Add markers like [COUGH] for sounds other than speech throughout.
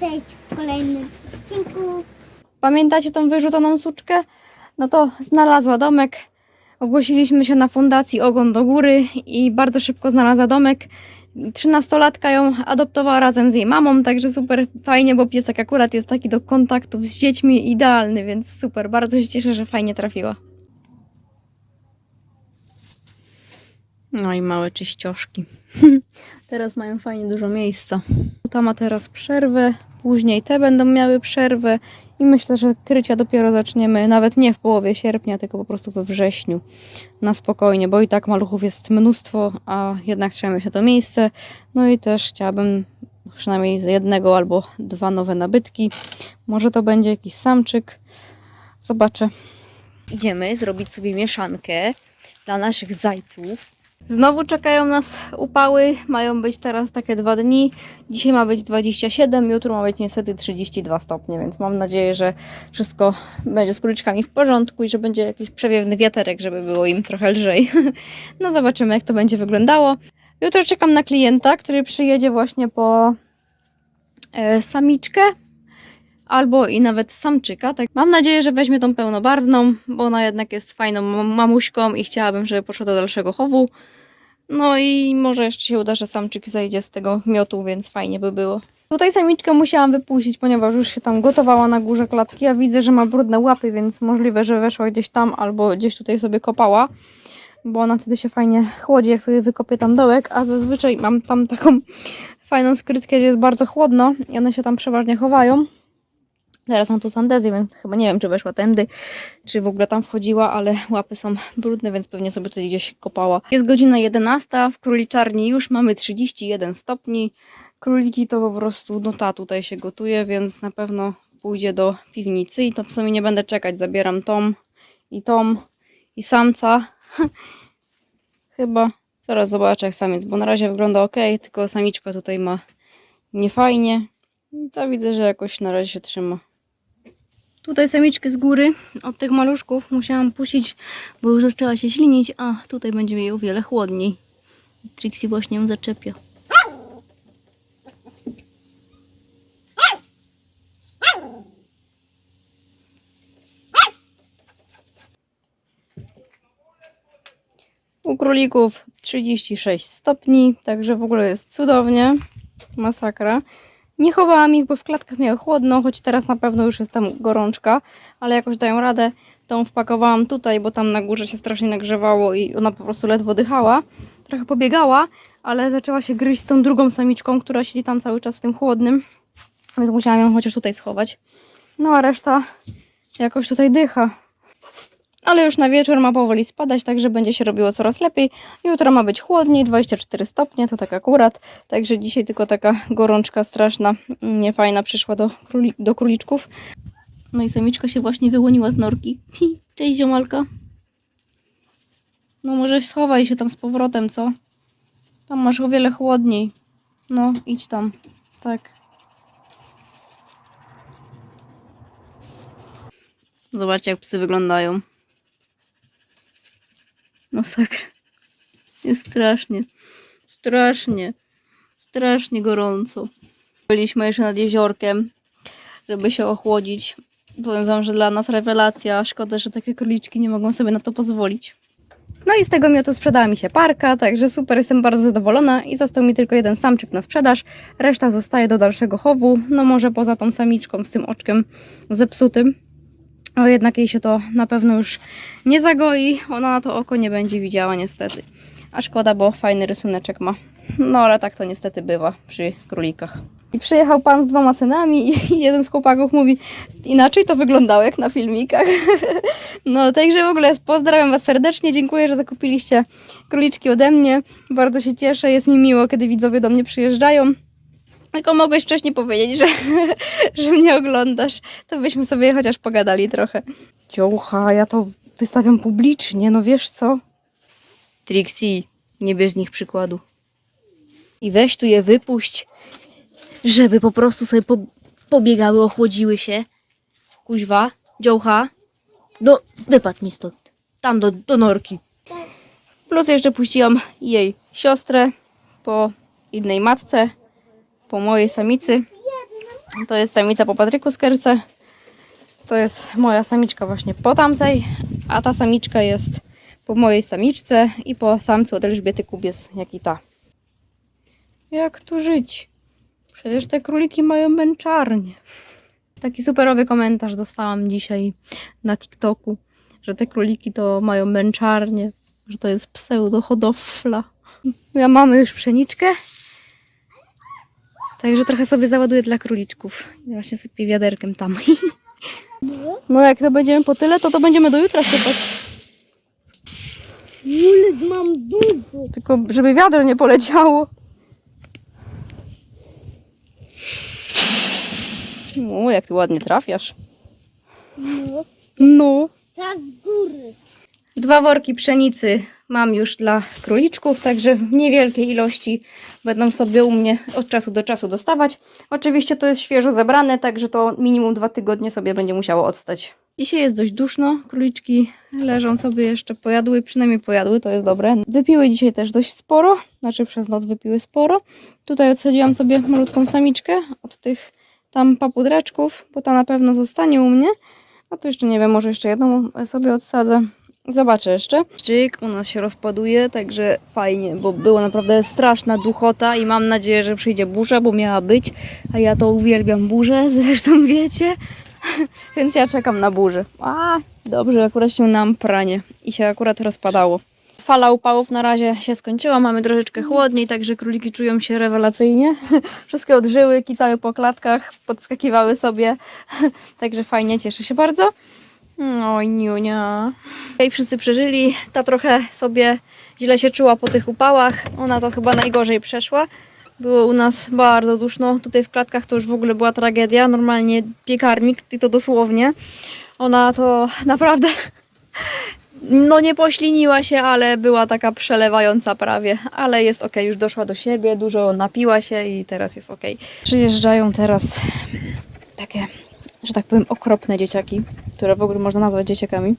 cześć w kolejnym odcinku. Pamiętacie tą wyrzuconą suczkę? No to znalazła domek. Ogłosiliśmy się na fundacji Ogon do Góry i bardzo szybko znalazła domek. Trzynastolatka ją adoptowała razem z jej mamą, także super fajnie, bo piesek akurat jest taki do kontaktów z dziećmi idealny, więc super. Bardzo się cieszę, że fajnie trafiła. No i małe czyścioszki. [LAUGHS] teraz mają fajnie dużo miejsca. Ta ma teraz przerwę, później te będą miały przerwę i myślę, że krycia dopiero zaczniemy nawet nie w połowie sierpnia, tylko po prostu we wrześniu. Na spokojnie, bo i tak maluchów jest mnóstwo, a jednak trzeba się to miejsce. No i też chciałabym przynajmniej z jednego albo dwa nowe nabytki. Może to będzie jakiś samczyk. Zobaczę. Idziemy zrobić sobie mieszankę dla naszych zajców. Znowu czekają nas upały. Mają być teraz takie dwa dni. Dzisiaj ma być 27, jutro ma być niestety 32 stopnie, więc mam nadzieję, że wszystko będzie z króliczkami w porządku i że będzie jakiś przewiewny wiaterek, żeby było im trochę lżej. [LAUGHS] No zobaczymy, jak to będzie wyglądało. Jutro czekam na klienta, który przyjedzie właśnie po e, samiczkę albo i nawet samczyka. Tak. Mam nadzieję, że weźmie tą pełnobarwną, bo ona jednak jest fajną mam- mamuśką i chciałabym, żeby poszła do dalszego chowu. No i może jeszcze się uda, że samczyk zejdzie z tego miotu, więc fajnie by było. Tutaj samiczkę musiałam wypuścić, ponieważ już się tam gotowała na górze klatki. Ja widzę, że ma brudne łapy, więc możliwe, że weszła gdzieś tam albo gdzieś tutaj sobie kopała. Bo ona wtedy się fajnie chłodzi, jak sobie wykopie tam dołek, a zazwyczaj mam tam taką fajną skrytkę, gdzie jest bardzo chłodno i one się tam przeważnie chowają. Teraz mam tu sandezję, więc chyba nie wiem, czy weszła tędy, czy w ogóle tam wchodziła, ale łapy są brudne, więc pewnie sobie tutaj gdzieś kopała. Jest godzina 11, w króliczarni już mamy 31 stopni. Króliki to po prostu, no ta tutaj się gotuje, więc na pewno pójdzie do piwnicy i to w sumie nie będę czekać. Zabieram tom i tom i samca. [LAUGHS] Chyba zaraz zobaczę jak samiec, bo na razie wygląda ok, tylko samiczka tutaj ma niefajnie. To widzę, że jakoś na razie się trzyma. Tutaj samiczkę z góry od tych maluszków musiałam puścić, bo już zaczęła się ślinić, a tutaj będzie jej o wiele chłodniej. Trixie właśnie ją zaczepia. U królików 36 stopni, także w ogóle jest cudownie. Masakra. Nie chowałam ich, bo w klatkach miały chłodno, choć teraz na pewno już jest tam gorączka, ale jakoś dają radę. Tą wpakowałam tutaj, bo tam na górze się strasznie nagrzewało i ona po prostu ledwo dychała. Trochę pobiegała, ale zaczęła się gryźć z tą drugą samiczką, która siedzi tam cały czas w tym chłodnym, więc musiałam ją chociaż tutaj schować. No a reszta jakoś tutaj dycha. Ale już na wieczór ma powoli spadać, także będzie się robiło coraz lepiej. Jutro ma być chłodniej, 24 stopnie, to tak akurat. Także dzisiaj tylko taka gorączka straszna, niefajna przyszła do, króli, do króliczków. No i samiczka się właśnie wyłoniła z norki. [LAUGHS] Cześć ziomalka. No może schowaj się tam z powrotem, co? Tam masz o wiele chłodniej. No, idź tam. Tak. Zobaczcie, jak psy wyglądają. Masakra. Jest strasznie. Strasznie. Strasznie gorąco. Byliśmy jeszcze nad jeziorkiem, żeby się ochłodzić. Powiem wam, że dla nas rewelacja. Szkoda, że takie króliczki nie mogą sobie na to pozwolić. No i z tego miotu sprzedała mi się parka, także super, jestem bardzo zadowolona i został mi tylko jeden samczyk na sprzedaż. Reszta zostaje do dalszego chowu, no może poza tą samiczką z tym oczkiem zepsutym. O, jednak jej się to na pewno już nie zagoi. Ona na to oko nie będzie widziała niestety. A szkoda, bo fajny rysuneczek ma. No ale tak to niestety bywa przy królikach. I przyjechał pan z dwoma synami i [LAUGHS] jeden z chłopaków mówi inaczej to wyglądało jak na filmikach. [LAUGHS] No także w ogóle pozdrawiam was serdecznie, dziękuję, że zakupiliście króliczki ode mnie. Bardzo się cieszę, jest mi miło, kiedy widzowie do mnie przyjeżdżają. Tylko mogłeś wcześniej powiedzieć, że, [LAUGHS] że mnie oglądasz, to byśmy sobie chociaż pogadali trochę. Dziołcha, ja to wystawiam publicznie, no wiesz co? Trixie, nie bierz z nich przykładu. I weź tu je wypuść, żeby po prostu sobie po, pobiegały, ochłodziły się. Kuźwa, dziołcha, do, wypadł mi stąd. Tam do, do norki. Plus jeszcze puściłam jej siostrę po innej matce, po mojej samicy. To jest samica po Patryku Skerce. To jest moja samiczka właśnie po tamtej, a ta samiczka jest po mojej samiczce i po samcu od Elżbiety Kubies, jak i ta. Jak tu żyć? Przecież te króliki mają męczarnię. Taki superowy komentarz dostałam dzisiaj na TikToku, że te króliki to mają męczarnię, że to jest pseudo-hodowla. Ja mamy już pszeniczkę, także trochę sobie załaduję dla króliczków. Ja właśnie sypię wiaderkiem tam. No jak to będziemy po tyle, to to będziemy do jutra sypać. Julek mam dużo. Tylko żeby wiadro nie poleciało. O, jak ty ładnie trafiasz. No, No. tak z góry. Dwa worki pszenicy mam już dla króliczków, także w niewielkiej ilości będą sobie u mnie od czasu do czasu dostawać. Oczywiście to jest świeżo zebrane, także to minimum dwa tygodnie sobie będzie musiało odstać. Dzisiaj jest dość duszno, króliczki leżą sobie jeszcze, pojadły, przynajmniej pojadły, to jest dobre. Wypiły dzisiaj też dość sporo, znaczy przez noc wypiły sporo. Tutaj odsadziłam sobie malutką samiczkę od tych tam papudraczków, bo ta na pewno zostanie u mnie. A to jeszcze nie wiem, może jeszcze jedną sobie odsadzę. Zobaczę jeszcze. Czyk u nas się rozpaduje, także fajnie, bo była naprawdę straszna duchota i mam nadzieję, że przyjdzie burza, bo miała być, a ja to uwielbiam burzę, [LAUGHS] zresztą wiecie, [LAUGHS] więc ja czekam na burzę. A, dobrze, akurat ściągnęłam pranie i się akurat rozpadało. Fala upałów na razie się skończyła, mamy troszeczkę chłodniej, także króliki czują się rewelacyjnie. [LAUGHS] Wszystkie odżyły, kicały po klatkach, podskakiwały sobie, także fajnie, cieszę się bardzo. Oj, niunia. I wszyscy przeżyli. Ta trochę sobie źle się czuła po tych upałach. Ona to chyba najgorzej przeszła. Było u nas bardzo duszno. Tutaj w klatkach to już w ogóle była tragedia. Normalnie piekarnik, i to dosłownie. Ona to naprawdę [LAUGHS] no nie pośliniła się, ale była taka przelewająca prawie. Ale jest ok, już doszła do siebie, dużo napiła się i teraz jest ok. Przyjeżdżają teraz takie, że tak powiem, okropne dzieciaki, które w ogóle można nazwać dzieciakami.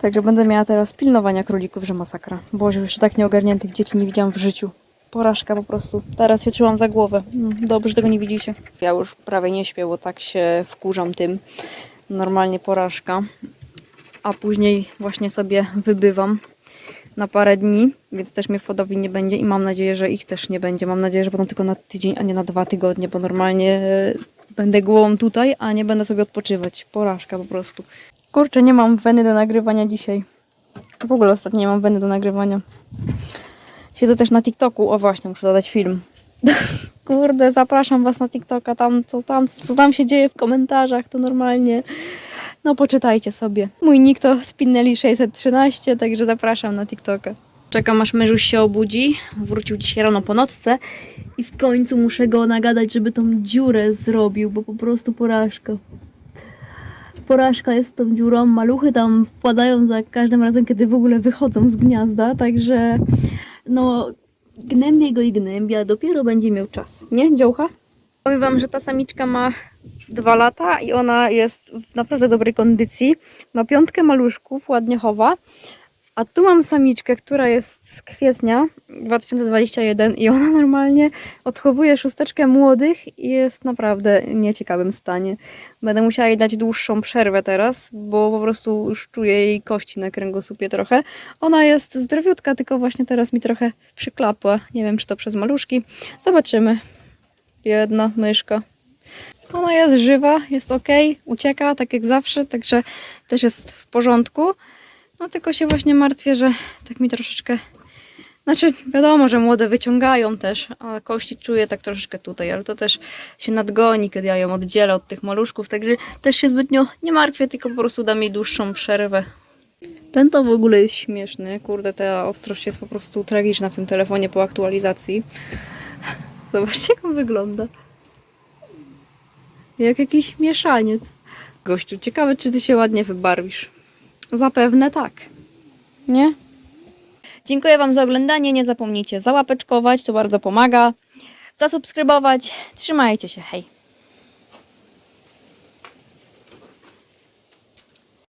Także będę miała teraz pilnowania królików, że masakra. Boże, jeszcze tak nieogarniętych dzieci nie widziałam w życiu. Porażka po prostu. Teraz się czułam za głowę. Mm, Dobrze, tego nie widzicie. Ja już prawie nie śpię, bo tak się wkurzam tym. Normalnie porażka. A później właśnie sobie wybywam na parę dni, więc też mnie w nie będzie i mam nadzieję, że ich też nie będzie. Mam nadzieję, że będą tylko na tydzień, a nie na dwa tygodnie, bo normalnie e, będę głową tutaj, a nie będę sobie odpoczywać. Porażka po prostu. Kurczę, nie mam weny do nagrywania dzisiaj. W ogóle ostatnio nie mam weny do nagrywania. Siedzę też na TikToku. O właśnie, muszę dodać film. [LAUGHS] Kurde, zapraszam Was na TikToka. Tam co, tam, co tam się dzieje w komentarzach, to normalnie. No poczytajcie sobie. Mój nick to Spinelli613, także zapraszam na TikToka. Czekam aż mężuś się obudzi. Wrócił dzisiaj rano po nocce i w końcu muszę go nagadać, żeby tą dziurę zrobił, bo po prostu porażka. Porażka jest tą dziurą. Maluchy tam wpadają za każdym razem, kiedy w ogóle wychodzą z gniazda, także no gnębię go i gnębię, a dopiero będzie miał czas. Nie, dziołcha? Powiem Wam, że ta samiczka ma dwa lata i ona jest w naprawdę dobrej kondycji. Ma piątkę maluszków, ładnie chowa. A tu mam samiczkę, która jest z kwietnia 2021 i ona normalnie odchowuje szósteczkę młodych i jest naprawdę nieciekawym stanie. Będę musiała jej dać dłuższą przerwę teraz, bo po prostu już czuję jej kości na kręgosłupie trochę. Ona jest zdrowiutka, tylko właśnie teraz mi trochę przyklapła. Nie wiem, czy to przez maluszki. Zobaczymy. Jedna myszka. Ona jest żywa, jest ok, ucieka tak jak zawsze, także też jest w porządku. No tylko się właśnie martwię, że tak mi troszeczkę. Znaczy, wiadomo, że młode wyciągają też, a kości czuję tak troszeczkę tutaj, ale to też się nadgoni, kiedy ja ją oddzielę od tych maluszków, także też się zbytnio nie martwię, tylko po prostu dam jej dłuższą przerwę. Ten to w ogóle jest śmieszny, kurde, ta ostrość jest po prostu tragiczna w tym telefonie po aktualizacji. [LAUGHS] Zobaczcie, jak on wygląda. Jak jakiś mieszaniec. Gościu, ciekawe, czy ty się ładnie wybarwisz. Zapewne tak. Nie? Dziękuję Wam za oglądanie. Nie zapomnijcie załapeczkować, to bardzo pomaga. Zasubskrybować. Trzymajcie się. Hej.